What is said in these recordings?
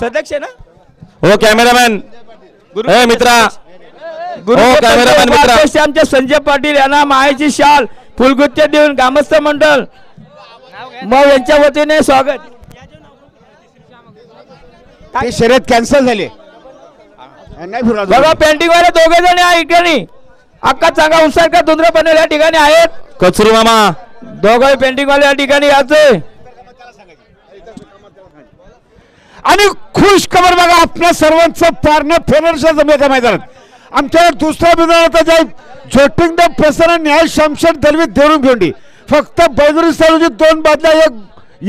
सदक्ष ना? हो कॅमेरामॅन ए मित्रा. गुरु हो, कॅमेरामॅन मित्रा. उपाध्यक्ष आमचे संजय पाटील यांना मायेची शाल फुलगुच्छ देऊन ग्रामस्थ मंडळ. मग यांच्या वतीने स्वागत. ते शर्यत कॅन्सल झाले. नाही बघा पेंटिंग वाले दोघे जण या ठिकाणी अक्का चांगा उसार का धुंद्र पनवेल या ठिकाणी आहेत? कचरू मामा. दोघे पेंटिंग वाले या ठिकाणी याचे आणि खुश खबर बघा आपल्या सर्वांचं पारणं फेररच्या जमल्याच्या मैदानात. आमच्या दुसऱ्या मैदानात जे झोटिंग द प्रसन्न न्याय शमशेर दलवी देरून भेंडी. फक्त बैदुरी सालूची दोन बादल्या एक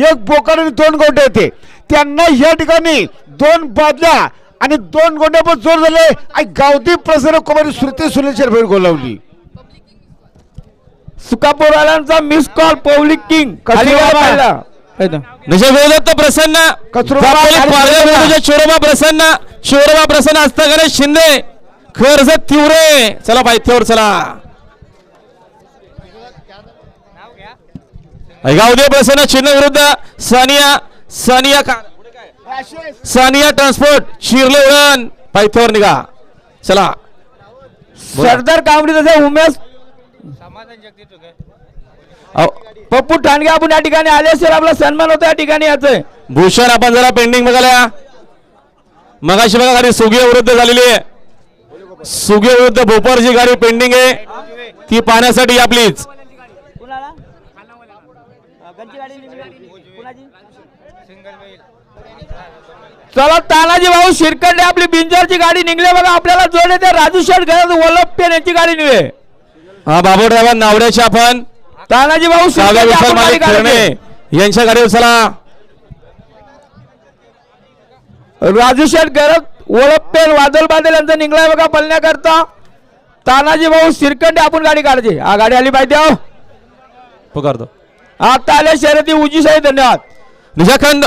एक बोकड आणि दोन गोंडे होते. त्यांना या ठिकाणी दोन बादल्या आणि दोन गोंड्या पण जोर झाले. आणि गावठी प्रसन्न कुमारी श्रुती सुनील भेट गोलावली सुकापूरवाल्यांचा मिस कॉल पब्लिक किंग खाली वेदत्त प्रसन्न चोरोबा प्रसन्न चोरोबा प्रसन्न हस्तकरे शिंदे खर्ज तिवरे चला पायथ्यावर चला गावदे प्रसन्न चिन्ह विरुद्ध सानिया सानिया का सानिया ट्रान्सपोर्ट शिरले उडण पायथ्यावर निघा चला सरदार कांबडी तसे उमेश पप्पू ठाणगे आपण या ठिकाणी आले असेल आपला सन्मान होता या ठिकाणी याचं भूषण आपण जरा पेंडिंग बघायला मगाशी बघा गाडी सुगे विरुद्ध झालेली आहे. सुगे विरुद्ध भोपाळची गाडी पेंडिंग आहे. ती पाहण्यासाठी या प्लीज चला तानाजी भाऊ शिरकंडे आपली बिंजरची गाडी निघले. बघा आपल्याला जोड येते राजू शेठ घरात वल्लभपेन यांची गाडी निघे हा बाबू ड्रायव्हर नावड्याचे आपण. तानाजी भाऊ विशाल मालिक खेळणे. यांच्या गाडीवर चला. राजू शेठ घरात वल्लभपेन वादल बादल यांचा निघलाय बघा पळण्याकरता. तानाजी भाऊ शिरकंडे आपण गाडी काढते हा गाडी आली पाहिजे हो. पुकारतो. आता आल्या शर्यती उजी साहेब धन्यवाद. निजाखंड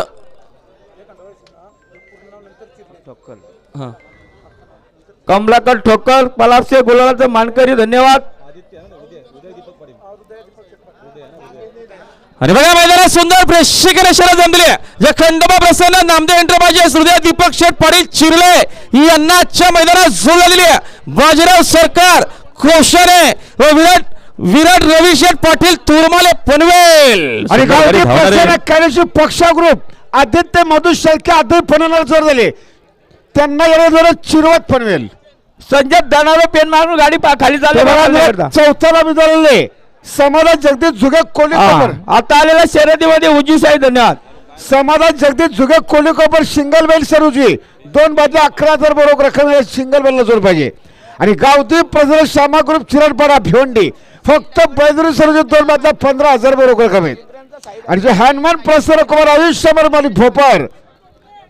हा कमलाकर ठोकर पलापसे गुलाबाचं मानकरी धन्यवाद. आणि बघा मैदानात सुंदर प्रेक्षकीय शरद जमले जे खंडोबा प्रसन्न नामदेव एंटरप्राइजेस हृदय दीपक शेठ पाटील चिरले यांना आजच्या मैदानात जोड झालेली आहे. बाजीराव सरकार कोशाने व विराट विराट रवी शेठ पाटील तुरमाले पनवेल. आणि सुंदर गाडी गावठी धावणारी. प्रसन्न कार्यशी पक्षा ग्रुप आदित्य मधु शेळके आदित्य पनवेल जोर झाले. त्यांना येण्या जोर चिरवत पनवेल. संजय दनावे पेन मारून गाडी पा- खाली ते चालू बघा, चौथ्याला विधानले समाधान जगदीश जुगे कोली कोपर. आता आलेल्या शर्यतीमध्ये उजी साहेब धन्यवाद. समाधान जगदीश जुगे कोली कोपर सिंगल बेल सरुजी दोन बाजू अकरा हजार बरोबर रक्कम सिंगल बेलला जोर पाहिजे. आणि गावठी प्रजर श्यामा ग्रुप चिरणपाडा भिवंडी. फक्त बैदुरी सरुजी दोन बाजूला पंधरा हजार बरोबर रक्कम आहेत. आणि जो हॅन्डमॅन प्रसन्न कुमार आयुष्यभर मालिक भोपाळ.